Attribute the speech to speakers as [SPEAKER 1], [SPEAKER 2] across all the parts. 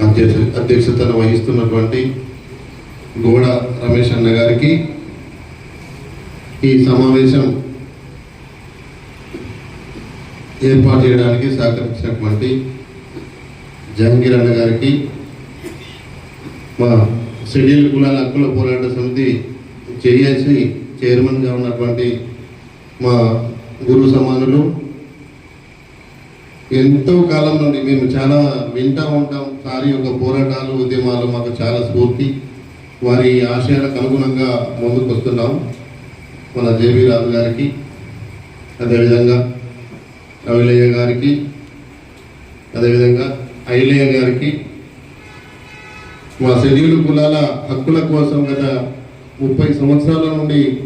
[SPEAKER 1] అధ్యక్ష అధ్యక్షతను వహిస్తున్నటువంటి గోడ రమేష్ అన్న గారికి ఈ సమావేశం ఏర్పాటు చేయడానికి సహకరించినటువంటి జహంగీర్ అన్న గారికి మా షెడ్యూల్ కులాల హక్కుల పోరాట సమితి చేయాల్సి చైర్మన్గా ఉన్నటువంటి మా గురు సమానులు ఎంతో కాలం నుండి మేము చాలా వింటూ ఉంటాం. సారి యొక్క పోరాటాలు ఉద్యమాలు మాకు చాలా స్ఫూర్తి. వారి ఆశయాలకు అనుగుణంగా ముందుకు వస్తున్నాం. మన జేబీ రాజు గారికి అదేవిధంగా రవిలయ్య గారికి అదేవిధంగా ఐలయ్య గారికి. మా షెడ్యూల్ కులాల హక్కుల కోసం గత ముప్పై సంవత్సరాల నుండి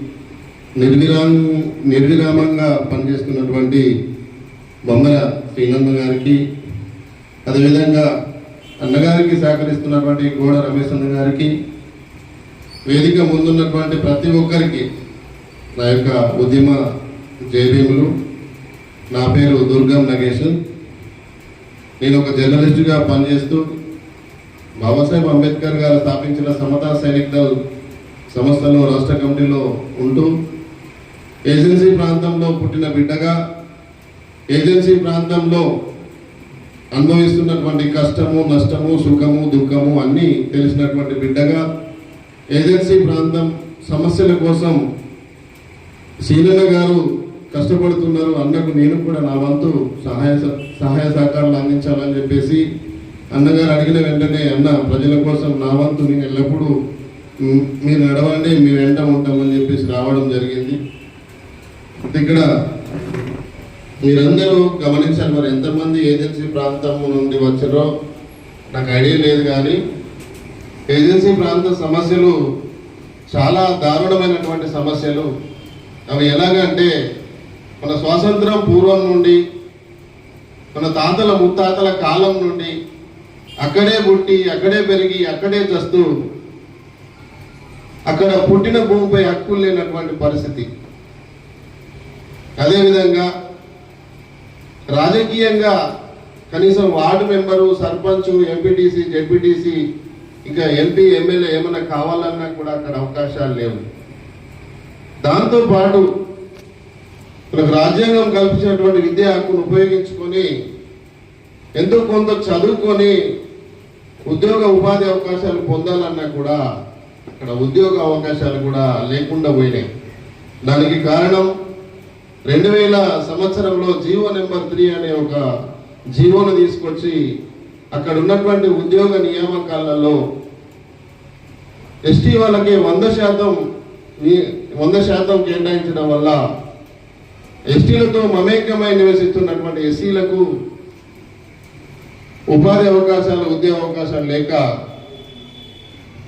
[SPEAKER 1] నిర్విరామ నిర్విరామంగా పనిచేస్తున్నటువంటి బొమ్మల శ్రీనంద గారికి అదేవిధంగా అన్నగారికి సహకరిస్తున్నటువంటి గోడ రమేష్ అన్న గారికి వేదిక ముందున్నటువంటి ప్రతి ఒక్కరికి నా యొక్క ఉద్యమ జయభీములు. నా పేరు దుర్గం నగేష్ నేను ఒక జర్నలిస్టుగా పనిచేస్తూ బాబాసాహెబ్ అంబేద్కర్ గారు స్థాపించిన సమతా సైనిక్ దళ్ సంస్థలో రాష్ట్ర కమిటీలో ఉంటూ ఏజెన్సీ ప్రాంతంలో పుట్టిన బిడ్డగా ఏజెన్సీ ప్రాంతంలో అనుభవిస్తున్నటువంటి కష్టము నష్టము సుఖము దుఃఖము అన్నీ తెలిసినటువంటి బిడ్డగా ఏజెన్సీ ప్రాంతం సమస్యల కోసం శీలన గారు కష్టపడుతున్నారు. అన్నకు నేను కూడా నా వంతు సహాయ సహాయ సహకారాలు అందించాలని చెప్పేసి అన్నగారు అడిగిన వెంటనే అన్న ప్రజల కోసం నా వంతు నేను ఎల్లప్పుడూ మీరు నడవండి మీరు వెంట ఉంటామని చెప్పేసి రావడం జరిగింది. ఇక్కడ మీరందరూ గమనించారు మరి ఎంతమంది ఏజెన్సీ ప్రాంతం నుండి వచ్చారో. నాకు ఐడియా లేదు కానీ ఏజెన్సీ ప్రాంత సమస్యలు చాలా దారుణమైనటువంటి సమస్యలు. అవి ఎలాగంటే మన స్వాతంత్రం పూర్వం నుండి మన తాతల ముత్తాతల కాలం నుండి అక్కడే పుట్టి అక్కడే పెరిగి అక్కడే చస్తూ అక్కడ పుట్టిన భూమిపై హక్కులు లేనటువంటి పరిస్థితి. అదేవిధంగా రాజకీయంగా కనీసం ward member sarpanch MPTC ZPTC ఇంకా ఎంపీ ఎమ్మెల్యే ఏమైనా కావాలన్నా కూడా అక్కడ అవకాశాలు లేవు. దాంతోపాటు మనకు రాజ్యాంగం కల్పించినటువంటి విద్యా హక్కును ఉపయోగించుకొని ఎంతో కొంత చదువుకొని ఉద్యోగ ఉపాధి అవకాశాలు పొందాలన్నా కూడా అక్కడ ఉద్యోగ అవకాశాలు కూడా లేకుండా పోయినాయి. దానికి కారణం రెండు వేల సంవత్సరంలో జీవో నెంబర్ త్రీ అనే ఒక జీవోను తీసుకొచ్చి అక్కడ ఉన్నటువంటి ఉద్యోగ నియామకాలలో ఎస్టీ వాళ్ళకి వంద శాతం వంద శాతం కేటాయించడం వల్ల ఎస్టీలతో మమేకమై నివసిస్తున్నటువంటి ఎస్సీలకు ఉపాధి అవకాశాలు ఉద్యోగ అవకాశాలు లేక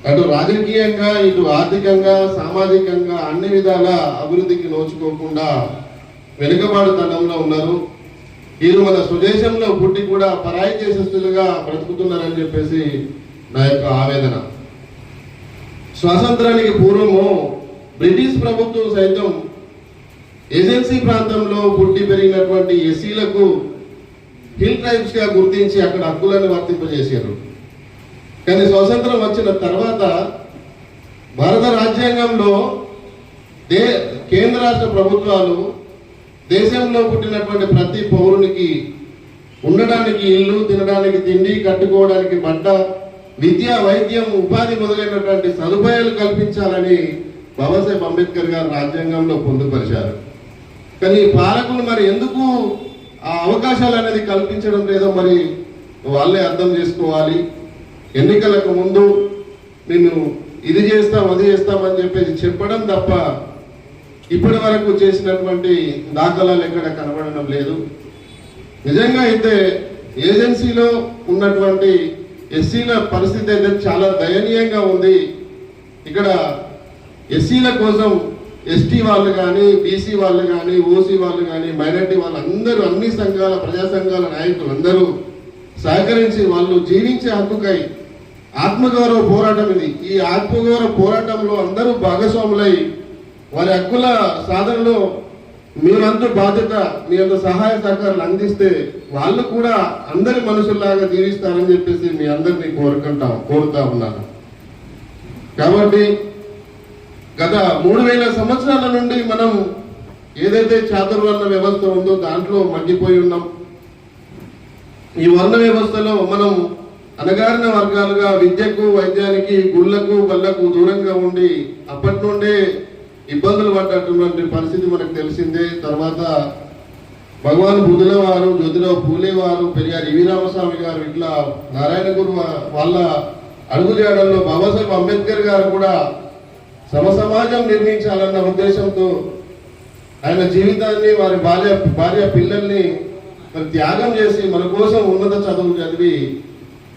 [SPEAKER 1] అటు రాజకీయంగా ఇటు ఆర్థికంగా సామాజికంగా అన్ని విధాల అభివృద్ధికి నోచుకోకుండా వెనుకబాటుతనంలో ఉన్నారు. వీరు మన స్వదేశంలో పుట్టి కూడా పరాయి దేశస్తులుగా బ్రతుకుతున్నారని చెప్పేసి నా యొక్క ఆవేదన. స్వాతంత్రానికి పూర్వము బ్రిటిష్ ప్రభుత్వం సైతం ఏజెన్సీ ప్రాంతంలో పుట్టి పెరిగినటువంటి ఎస్సీలకు హిల్ ట్రైబ్స్గా గుర్తించి అక్కడ హక్కులను వర్తింపజేశారు. కానీ స్వాతంత్రం వచ్చిన తర్వాత భారత రాజ్యాంగంలో దే కేంద్ర రాష్ట్ర ప్రభుత్వాలు దేశంలో పుట్టినటువంటి ప్రతి పౌరునికి ఉండడానికి ఇల్లు తినడానికి తిండి కట్టుకోవడానికి బట్ట విద్య వైద్యం ఉపాధి మొదలైనటువంటి సదుపాయాలు కల్పించాలని బాబాసాహెబ్ అంబేద్కర్ గారు రాజ్యాంగంలో పొందుపరిచారు. కానీ పాలకులు మరి ఎందుకు ఆ అవకాశాలు అనేది కల్పించడం లేదో మరి వాళ్ళే అర్థం చేసుకోవాలి. ఎన్నికలకు ముందు నేను ఇది చేస్తాం అది చేస్తామని చెప్పేసి చెప్పడం తప్ప ఇప్పటి వరకు చేసినటువంటి దాఖలాలు ఎక్కడ కనబడడం లేదు. నిజంగా అయితే ఏజెన్సీలో ఉన్నటువంటి ఎస్సీల పరిస్థితి అయితే చాలా దయనీయంగా ఉంది. ఇక్కడ ఎస్సీల కోసం ఎస్టీ వాళ్ళు కానీ బీసీ వాళ్ళు కానీ ఓసీ వాళ్ళు కానీ మైనార్టీ వాళ్ళు అందరూ అన్ని సంఘాల ప్రజా సంఘాల నాయకులు అందరూ సహకరించి వాళ్ళు జీవించే హక్కుకై ఆత్మగౌరవ పోరాటం ఇది. ఈ ఆత్మగౌరవ పోరాటంలో అందరూ భాగస్వాములై వారి హక్కుల సాధనలో మీరంత బాధ్యత మీ అంత సహాయ సహకారాలు అందిస్తే వాళ్ళు కూడా అందరి మనుషుల్లాగా జీవిస్తారని చెప్పేసి మీ అందరినీ కోరుకుంటా కోరుతా ఉన్నాను. కాబట్టి గత మూడు వేల సంవత్సరాల నుండి మనం ఏదైతే చాతుర్వర్ణ వ్యవస్థ ఉందో దాంట్లో మగ్గిపోయి ఉన్నాం. ఈ వర్ణ వ్యవస్థలో మనం అనగారిన వర్గాలుగా విద్యకు వైద్యానికి గుళ్ళకు బళ్ళకు దూరంగా ఉండి అప్పటి నుండే ఇబ్బందులు పడ్డటువంటి పరిస్థితి మనకు తెలిసిందే. తర్వాత భగవాన్ బుద్ధుల వారు జ్యోతిరావు పూలే వారు పెరిగారు ఇవి రామస్వామి గారు ఇట్లా నారాయణ గురు వాళ్ళ అడుగుజాడల్లో బాబాసాహెబ్ అంబేద్కర్ గారు కూడా సమ సమాజం నిర్మించాలన్న ఉద్దేశంతో ఆయన జీవితాన్ని వారి భార్య భార్య పిల్లల్ని మరి త్యాగం చేసి మన కోసం ఉన్నత చదువు చదివి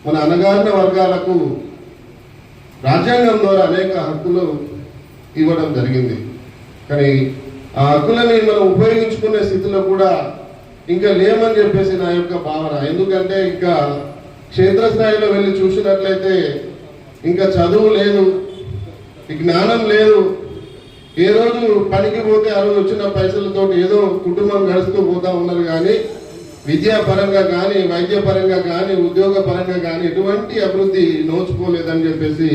[SPEAKER 1] మన అనగారిన వర్గాలకు రాజ్యాంగం ద్వారా అనేక హక్కులు ఇవ్వడం జరిగింది. కానీ ఆ హక్కులని మనం ఉపయోగించుకునే స్థితిలో కూడా ఇంకా లేమని చెప్పేసి నా యొక్క భావన. ఎందుకంటే ఇంకా క్షేత్రస్థాయిలో వెళ్ళి చూసినట్లయితే ఇంకా చదువు లేదు జ్ఞానం లేదు. ఏ రోజు పనికి పోతే ఆ రోజు వచ్చిన పైసలతో ఏదో కుటుంబం గడుస్తూ పోతా ఉన్నారు కానీ విద్యాపరంగా కానీ వైద్యపరంగా కానీ ఉద్యోగపరంగా కానీ ఎటువంటి అభివృద్ధి నోచుకోలేదని చెప్పేసి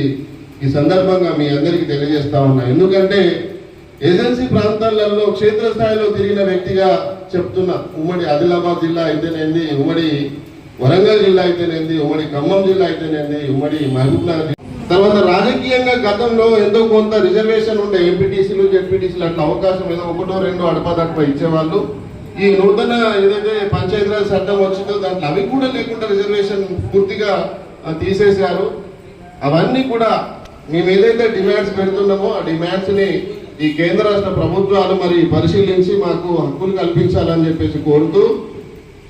[SPEAKER 1] ఈ సందర్భంగా మీ అందరికీ తెలియజేస్తా ఉన్నా. ఎందుకంటే ఏజెన్సీ ప్రాంతాలలో క్షేత్రస్థాయిలో తిరిగిన వ్యక్తిగా చెప్తున్నా ఉమ్మడి ఆదిలాబాద్ జిల్లా అయితేనేంది ఉమ్మడి వరంగల్ జిల్లా అయితేనేంది ఉమ్మడి ఖమ్మం జిల్లా అయితేనేంది ఉమ్మడి మహబూబ్ నగర్ తర్వాత రాజకీయంగా గతంలో ఎంతో కొంత రిజర్వేషన్ ఉండే ఎంపీటీసీలు జెడ్పీటీసీలు అట్లా అవకాశం ఏదో ఒకటో రెండో అడపదడప ఇచ్చేవాళ్ళు. ఈ నూతన ఏదైతే పంచాయతీరాజ్ చట్టం వచ్చిందో దాంట్లో అవి కూడా లేకుండా రిజర్వేషన్ పూర్తిగా తీసేశారు. అవన్నీ కూడా మేము ఏదైతే డిమాండ్స్ పెడుతున్నామో ఆ డిమాండ్స్ని ఈ కేంద్ర రాష్ట్ర ప్రభుత్వాలు మరి పరిశీలించి మాకు హక్కులు కల్పించాలని చెప్పేసి కోరుతూ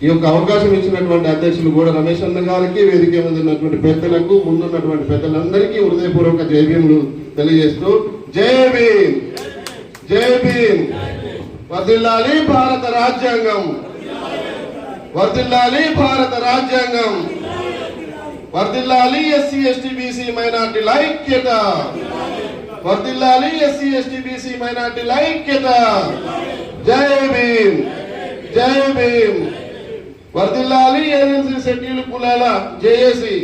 [SPEAKER 1] ఈ యొక్క అవకాశం ఇచ్చినటువంటి అధ్యక్షులు కూడా రమేష్ అన్న గారికి వేదిక ఉన్నటువంటి పెద్దలకు ముందున్నటువంటి పెద్దలందరికీ హృదయపూర్వక జైవ్యములు తెలియజేస్తూ జై భీమ్! జై భీమ్! వర్దిల్లాలి భారత రాజ్యాంగం! వర్దిల్లాలి భారత రాజ్యాంగం! వర్దిల్లాలి ఎస్సీ ఎస్టీ బీసీ మైనార్టీల ఐక్యత వర్దిల్లాలి ఎస్సీ ఎస్టీ బీసీ మైనార్టీల ఐక్యత జై భీమ్. జై భీమ్. వర్దిల్లాలి ఏజెన్సీ షెడ్యూల్ కులాల జేఏసీ.